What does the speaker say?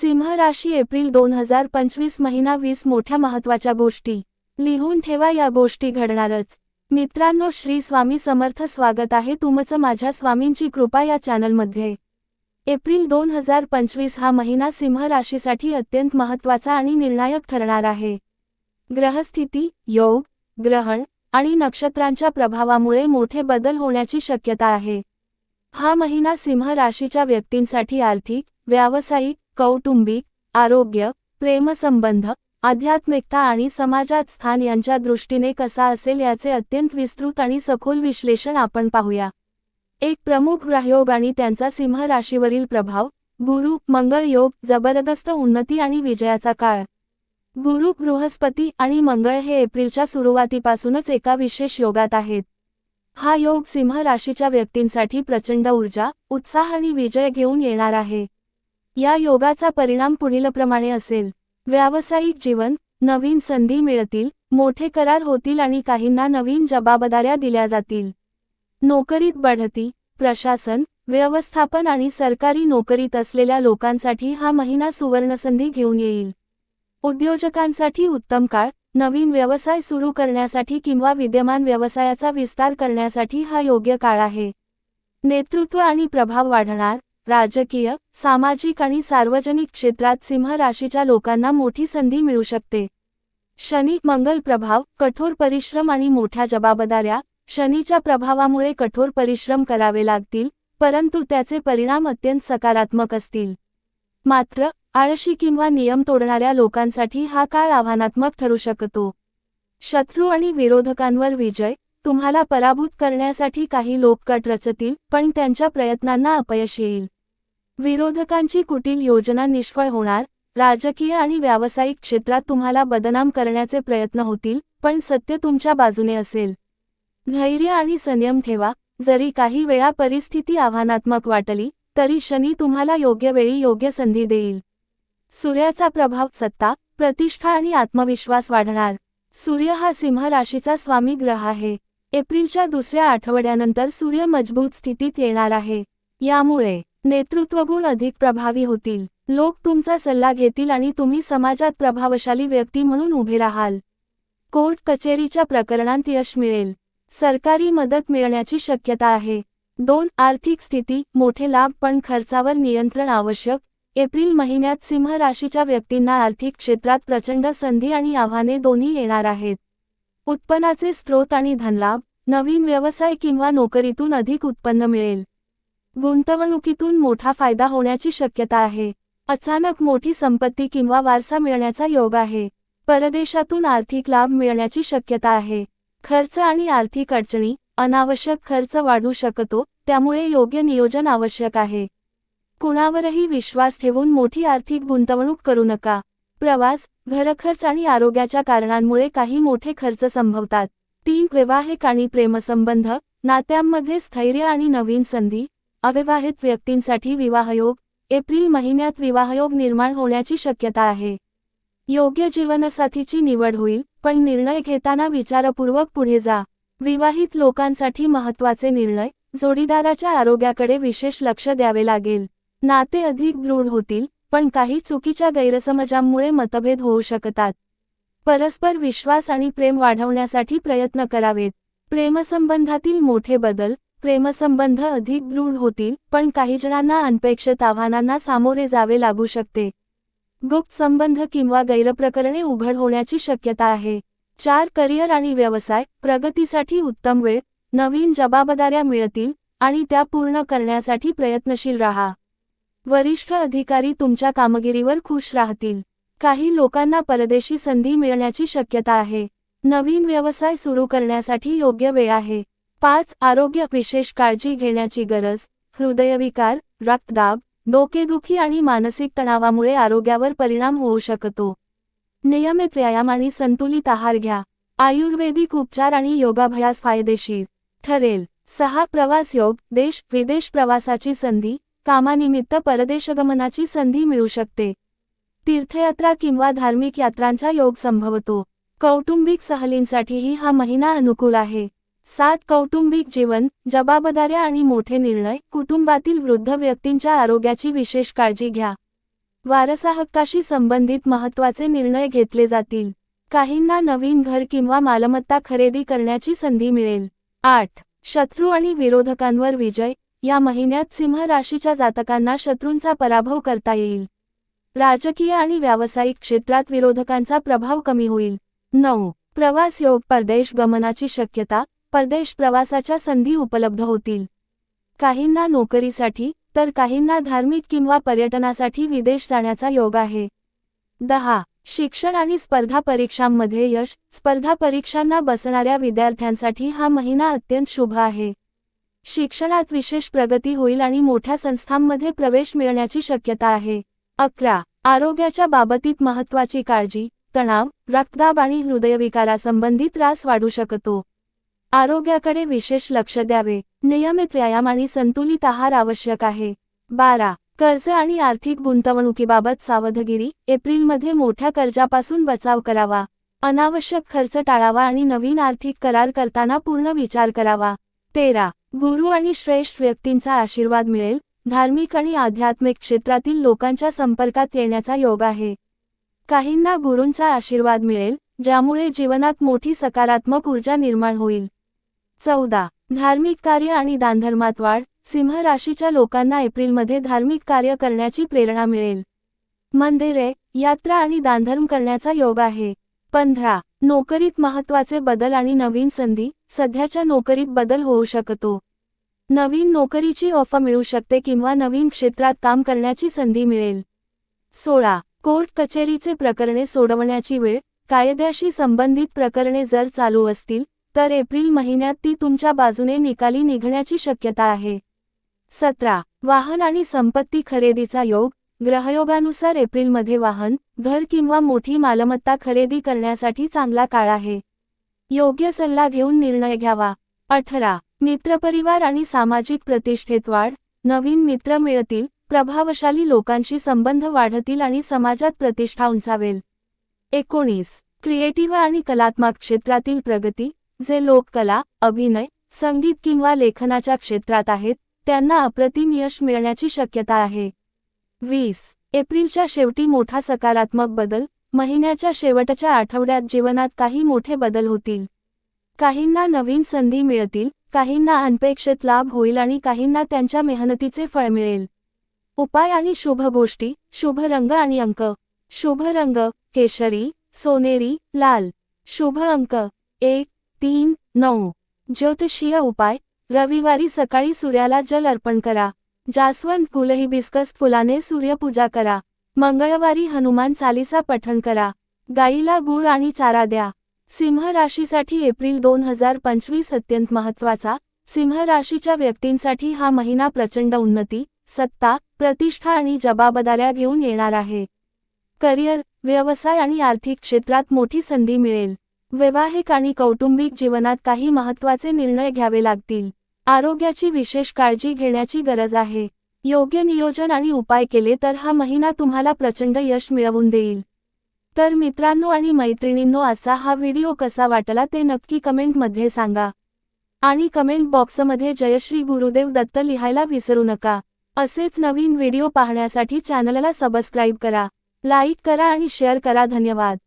सिंह राशी एप्रिल दोन हजार पंचवीस महिना वीस मोठ्या महत्त्वाच्या गोष्टी. लिहून ठेवा या गोष्टी घडणारच. मित्रांनो श्री स्वामी समर्थ स्वागत आहे तुमचं माझ्या स्वामींची कृपा या चॅनलमध्ये. एप्रिल दोन हजार पंचवीस हा महिना सिंह राशीसाठी अत्यंत महत्त्वाचा आणि निर्णायक ठरणार आहे. ग्रहस्थिती योग ग्रहण आणि नक्षत्रांच्या प्रभावामुळे मोठे बदल होण्याची शक्यता आहे. हा महिना सिंह राशीच्या व्यक्तींसाठी आर्थिक व्यावसायिक कौटुंबिक आरोग्य प्रेमसंबंध आध्यात्मिकता आणि समाजात स्थान यांच्या दृष्टीने कसा असेल याचे अत्यंत विस्तृत आणि सखोल विश्लेषण आपण पाहूया. एक प्रमुख ग्रहयोग आणि त्यांचा सिंह राशीवरील प्रभाव गुरु मंगळ योग जबरदस्त उन्नती आणि विजयाचा काळ. गुरु बृहस्पती आणि मंगळ हे एप्रिलच्या सुरुवातीपासूनच एका विशेष योगात आहेत. हा योग सिंह राशीच्या व्यक्तींसाठी प्रचंड ऊर्जा उत्साह आणि विजय घेऊन येणार आहे. या योगाचा परिणाम पुढीलप्रमाणे असेल. व्यावसायिक जीवन नवीन संधी मिळतील मोठे करार होतील आणि काहींना नवीन जबाबदाऱ्या दिल्या जातील. नोकरीत बढती प्रशासन व्यवस्थापन आणि सरकारी नोकरीत असलेल्या लोकांसाठी हा महिना सुवर्णसंधी घेऊन येईल. उद्योजकांसाठी उत्तम काळ नवीन व्यवसाय सुरू करण्यासाठी किंवा विद्यमान व्यवसायाचा विस्तार करण्यासाठी हा योग्य काळ आहे. नेतृत्व आणि प्रभाव वाढणार राजकीय सामाजिक आणि सार्वजनिक क्षेत्रात सिंह राशीच्या लोकांना मोठी संधी मिळू शकते. शनी मंगल प्रभाव कठोर परिश्रम आणि मोठ्या जबाबदाऱ्या शनीच्या प्रभावामुळे कठोर परिश्रम करावे लागतील परंतु त्याचे परिणाम अत्यंत सकारात्मक असतील. मात्र आळशी किंवा नियम तोडणाऱ्या लोकांसाठी हा काळ आव्हानात्मक ठरू शकतो. शत्रू आणि विरोधकांवर विजय तुम्हाला पराभूत करण्यासाठी काही लोक कट रचतील पण त्यांच्या प्रयत्नांना अपयश येईल. विरोधकांची कुटील योजना निष्फळ होणार राजकीय आणि व्यावसायिक क्षेत्रात तुम्हाला बदनाम करण्याचे प्रयत्न होतील पण सत्य तुमच्या बाजूने असेल. धैर्य आणि संयम ठेवा जरी काही वेळा परिस्थिती आव्हानात्मक वाटली तरी शनी तुम्हाला योग्य वेळी योग्य संधी देईल. सूर्याचा प्रभाव सत्ता प्रतिष्ठा आणि आत्मविश्वास वाढणार. सूर्य हा सिंह राशीचा स्वामी ग्रह आहे. एप्रिलच्या दुसऱ्या आठवड्यानंतर सूर्य मजबूत स्थितीत येणार आहे. यामुळे नेतृत्वगुण अधिक प्रभावी होतील. लोक तुमचा सल्ला घेतील आणि तुम्ही समाजात प्रभावशाली व्यक्ती म्हणून उभे राहाल. कोर्ट कचेरीच्या प्रकरणांत यश मिळेल. सरकारी मदत मिळण्याची शक्यता आहे. दोन आर्थिक स्थिती मोठे लाभ पण खर्चावर नियंत्रण आवश्यक. एप्रिल महिन्यात सिंह राशीच्या व्यक्तींना आर्थिक क्षेत्रात प्रचंड संधी आणि आव्हाने दोन्ही येणार आहेत. उत्पन्नाचे स्रोत आणि धनलाभ नवीन व्यवसाय किंवा नोकरीतून अधिक उत्पन्न मिळेल. गुंतवणुकीतून मोठा फायदा होण्याची शक्यता आहे. अचानक मोठी संपत्ती किंवा वारसा मिळण्याचा योग आहे. परदेशातून आर्थिक लाभ मिळण्याची शक्यता आहे. खर्च आणि आर्थिक अडचणी अनावश्यक खर्च वाढू शकतो त्यामुळे योग्य नियोजन आवश्यक आहे. कुणावरही विश्वास ठेवून मोठी आर्थिक गुंतवणूक करू नका. प्रवास घरखर्च आणि आरोग्याच्या कारणांमुळे काही मोठे खर्च संभवतात. तीन वैवाहिक आणि प्रेमसंबंध नात्यांमध्ये स्थैर्य आणि नवीन संधी अविवाहित व्यक्तींसाठी विवाहयोग एप्रिल महिन्यात विवाहयोग निर्माण होण्याची शक्यता आहे. योग्य जीवनसाथीची निवड होईल पण निर्णय घेताना विचारपूर्वक पुढे जा. विवाहित लोकांसाठी महत्त्वाचे निर्णय जोडीदाराच्या आरोग्याकडे विशेष लक्ष द्यावे लागेल. नाते अधिक दृढ होतील पण काही चुकीच्या गैरसमजांमुळे मतभेद होऊ शकतात. परस्पर विश्वास आणि प्रेम वाढवण्यासाठी प्रयत्न करावेत. प्रेमसंबंधातील मोठे बदल प्रेमसंबंध अधिक दृढ होतील पण काही जणांना अनपेक्षित आव्हानांना सामोरे जावे लागू शकते. गुप्त संबंध किंवा गैरप्रकरणे उघड होण्याची शक्यता आहे. चार करिअर आणि व्यवसाय प्रगतीसाठी उत्तम वेळ नवीन जबाबदाऱ्या मिळतील आणि त्या पूर्ण करण्यासाठी प्रयत्नशील राहा. वरिष्ठ अधिकारी तुमच्या कामगिरीवर खुश राहतील. काही लोकांना परदेशी संधी मिळण्याची शक्यता आहे. नवीन व्यवसाय सुरू करण्यासाठी योग्य वेळ आहे. पाच आरोग्य विशेष काळजी घेण्याची गरज हृदयविकार रक्तदाब डोकेदुखी आणि मानसिक तणावामुळे आरोग्यावर परिणाम होऊ शकतो. नियमित व्यायाम आणि संतुलित आहार घ्या. आयुर्वेदिक उपचार आणि योगाभ्यास फायदेशीर. ठरेल. सहा प्रवास योग देश विदेश प्रवासाची संधी कामानिमित्त परदेशगमनाची संधी मिळू शकते. तीर्थयात्रा किंवा धार्मिक यात्रांचा योग संभवतो. कौटुंबिक सहलींसाठीही हा महिना अनुकूल आहे. सात कौटुंबिक जीवन जबाबदाऱ्या आणि मोठे निर्णय कुटुंबातील वृद्ध व्यक्तींच्या आरोग्याची विशेष काळजी घ्या. वारसा हक्काशी संबंधित महत्त्वाचे निर्णय घेतले जातील. काहींना नवीन घर किंवा मालमत्ता खरेदी करण्याची संधी मिळेल. आठ. शत्रू आणि विरोधकांवर विजय. या महिन्यात सिंह राशीच्या जातकांना शत्रूंचा पराभव करता येईल. राजकीय आणि व्यावसायिक क्षेत्रात विरोधकांचा प्रभाव कमी होईल. नऊ. प्रवास योग परदेश गमनाची शक्यता. परदेश प्रवासाच्या संधी उपलब्ध होतील. काहींना नोकरीसाठी तर काहींना धार्मिक किंवा पर्यटनासाठी विदेश जाण्याचा योग आहे. दहा. शिक्षण आणि स्पर्धा परीक्षांमध्ये यश. स्पर्धा परीक्षांना बसणाऱ्या विद्यार्थ्यांसाठी हा महिना अत्यंत शुभ आहे. शिक्षणात विशेष प्रगती होईल आणि मोठ्या संस्थांमध्ये प्रवेश मिळण्याची शक्यता आहे. अकरा. आरोग्याच्या बाबतीत महत्त्वाची काळजी. तणाव रक्तदाब आणि हृदयविकारासंबंधी त्रास वाढू शकतो. आरोग्याकडे विशेष लक्ष द्यावे. नियमित व्यायाम आणि संतुलित आहार आवश्यक आहे. बारा. कर्ज आणि आर्थिक गुंतवणुकीबाबत सावधगिरी. एप्रिलमध्ये मोठ्या कर्जापासून बचाव करावा. अनावश्यक खर्च टाळावा आणि नवीन आर्थिक करार करताना पूर्ण विचार करावा. तेरा. गुरु आणि श्रेष्ठ व्यक्तींचा आशीर्वाद मिळेल. धार्मिक आणि आध्यात्मिक क्षेत्रातील लोकांच्या संपर्कात येण्याचा योग आहे. काहींना गुरूंचा आशीर्वाद मिळेल ज्यामुळे जीवनात मोठी सकारात्मक ऊर्जा निर्माण होईल. चौदा. धार्मिक कार्य आणि दानधर्मात वाढ. सिंह राशीच्या लोकांना एप्रिलमध्ये धार्मिक कार्य करण्याची प्रेरणा मिळेल. मंदिरे यात्रा आणि दानधर्म करण्याचा योग आहे. पंधरा. नोकरीत महत्त्वाचे बदल आणि नवीन संधी. सध्याच्या नोकरीत बदल होऊ शकतो. नवीन नोकरीची ऑफर मिळू शकते किंवा नवीन क्षेत्रात काम करण्याची संधी मिळेल. सोळा. कोर्ट कचेरीचे प्रकरणे सोडवण्याची वेळ. कायद्याशी संबंधित प्रकरणे जर चालू असतील तर एप्रिल महिन्यात ती तुमच्या बाजूने निकाली निघण्याची शक्यता आहे. सतरा. वाहन आणि संपत्ती खरेदीचा योग. ग्रहयोगानुसार एप्रिलमध्ये वाहन घर किंवा मोठी मालमत्ता खरेदी करण्यासाठी चांगला काळ आहे. योग्य सल्ला घेऊन निर्णय घ्यावा. अठरा. मित्रपरिवार आणि सामाजिक प्रतिष्ठेत वाढ. नवीन मित्र मिळतील प्रभावशाली लोकांशी संबंध वाढतील आणि समाजात प्रतिष्ठा उंचावेल. एकोणीस. क्रिएटिव्ह आणि कलात्मक क्षेत्रातील प्रगती. जे लोककला अभिनय संगीत किंवा लेखनाच्या क्षेत्रात आहेत त्यांना अप्रतिम यश मिळण्याची शक्यता आहे. वीस. एप्रिलच्या शेवटी मोठा सकारात्मक बदल महिन्याच्या शेवटच्या आठवड्यात जीवनात काही मोठे बदल होतील. काहींना नवीन संधी मिळतील काहींना अनपेक्षित लाभ होईल आणि काहींना त्यांच्या मेहनतीचे फळ मिळेल. उपाय आणि शुभ गोष्टी शुभ रंग आणि अंक. शुभ रंग केशरी सोनेरी लाल. शुभ अंक एक तीन नऊ. ज्योतिषीय उपाय. रविवारी सकाळी सूर्याला जल अर्पण करा. जास्वंद फुल हिबिस्कस फुलाने सूर्यपूजा करा. मंगळवारी हनुमान चालीसा पठण करा. गाईला गुळ आणि चारा द्या. सिंह राशीसाठी एप्रिल दोन हजार पंचवीस अत्यंत महत्त्वाचा. सिंह राशीच्या व्यक्तींसाठी हा महिना प्रचंड उन्नती सत्ता प्रतिष्ठा आणि जबाबदाऱ्या घेऊन येणार आहे. करिअर व्यवसाय आणि आर्थिक क्षेत्रात मोठी संधी मिळेल. वैवाहिक आणि कौटुंबिक जीवनात काही महत्त्वाचे निर्णय घ्यावे लागतील. आरोग्याची विशेष काळजी घेण्याची गरज आहे. योग्य नियोजन आणि उपाय केले तर हा महिना तुम्हाला प्रचंड यश मिळवून देईल. तर मित्रांनो आणि मैत्रिणींनो असा हा व्हिडिओ कसा वाटला ते नक्की कमेंटमध्ये सांगा. आणि कमेंट बॉक्समध्ये जयश्री गुरुदेव दत्त लिहायला विसरू नका. असेच नवीन व्हिडिओ पाहण्यासाठी चॅनलला सबस्क्राईब करा. लाईक करा आणि शेअर करा. धन्यवाद.